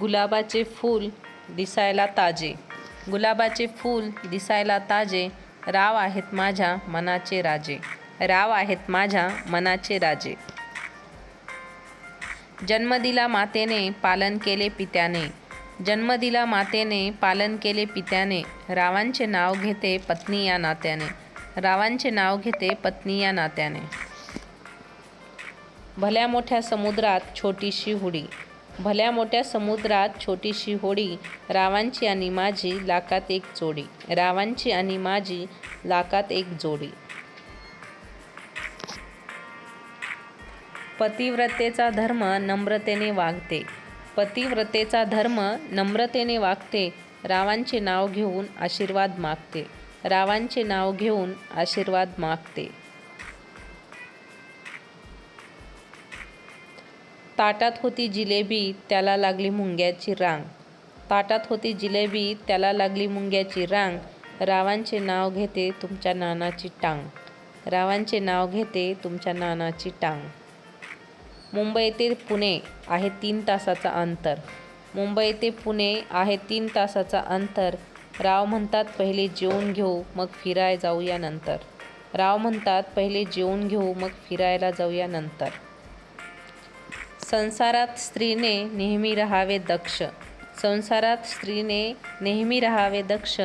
गुलाबाचे फूल दिसायला ताजे. गुलाबाचे फूल दिसायला ताजे. राव आहेत माझ्या मनाचे राजे. राव आहेत माझ्या मनाचे राजे. जन्म दिला मातेने पालन केले पित्याने. जन्म दिला मातेने पालन केले पित्याने. रावांचे नाव घेते पत्नी या नात्याने. रावांचे नाव घेते पत्नी या नात्याने. भल्या मोठ्या समुद्रात छोटीशी हुडी. भल्या मोठ्या समुद्रात छोटीशी होडी रावांची आणि माझी लाकात एक जोडी. रावांची आणि माझी लाकात एक जोडी. पतिव्रतेचा धर्म नम्रतेने वागते. पतिव्रतेचा धर्म नम्रतेने वागते रावांचे नाव घेऊन आशीर्वाद मागते. रावांचे नाव घेऊन आशीर्वाद मागते. ताटात होती जिलेबी त्याला लागली मुंग्याची रांग. ताटात होती जिलेबी त्याला लागली मुंग्याची रांग. रावांचे नाव घेते तुमच्या नानाची टांग. रावांचे नाव घेते तुमच्या नानाची टांग. मुंबई ते पुणे आहे तीन तासाचा अंतर. मुंबई ते पुणे आहे तीन तासाचा अंतर. राव म्हणतात पहिले जेवून घेऊ मग फिराय जाऊया नंतर. राव म्हणतात पहिले जेवून घेऊ मग फिरायला जाऊया नंतर. संसारात स्त्रीने नेहमी राहावे दक्ष. संसारात स्त्रीने नेहमी राहावे दक्ष.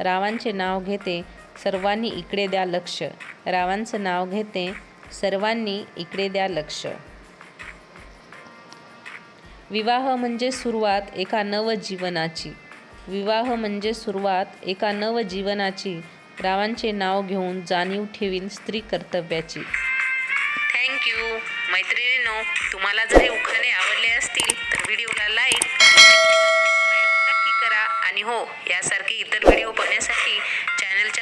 रावांचे नाव घेते सर्वांनी इकडे द्या लक्ष. रावांचं नाव घेते सर्वांनी इकडे द्या लक्ष. विवाह म्हणजे सुरुवात एका नवजीवनाची विवाह म्हणजे सुरुवात एका नवजीवनाची रावांचे नाव घेऊन जाणीव ठेवीन स्त्री कर्तव्याची. थँक्यू मैत्रिणीनो तुम्हाला जर हे उखाणे आवडले असतील तर व्हिडिओला लाईक नक्की करा. आणि हो यासारखे इतर व्हिडिओ पाहण्यासाठी चॅनलच्या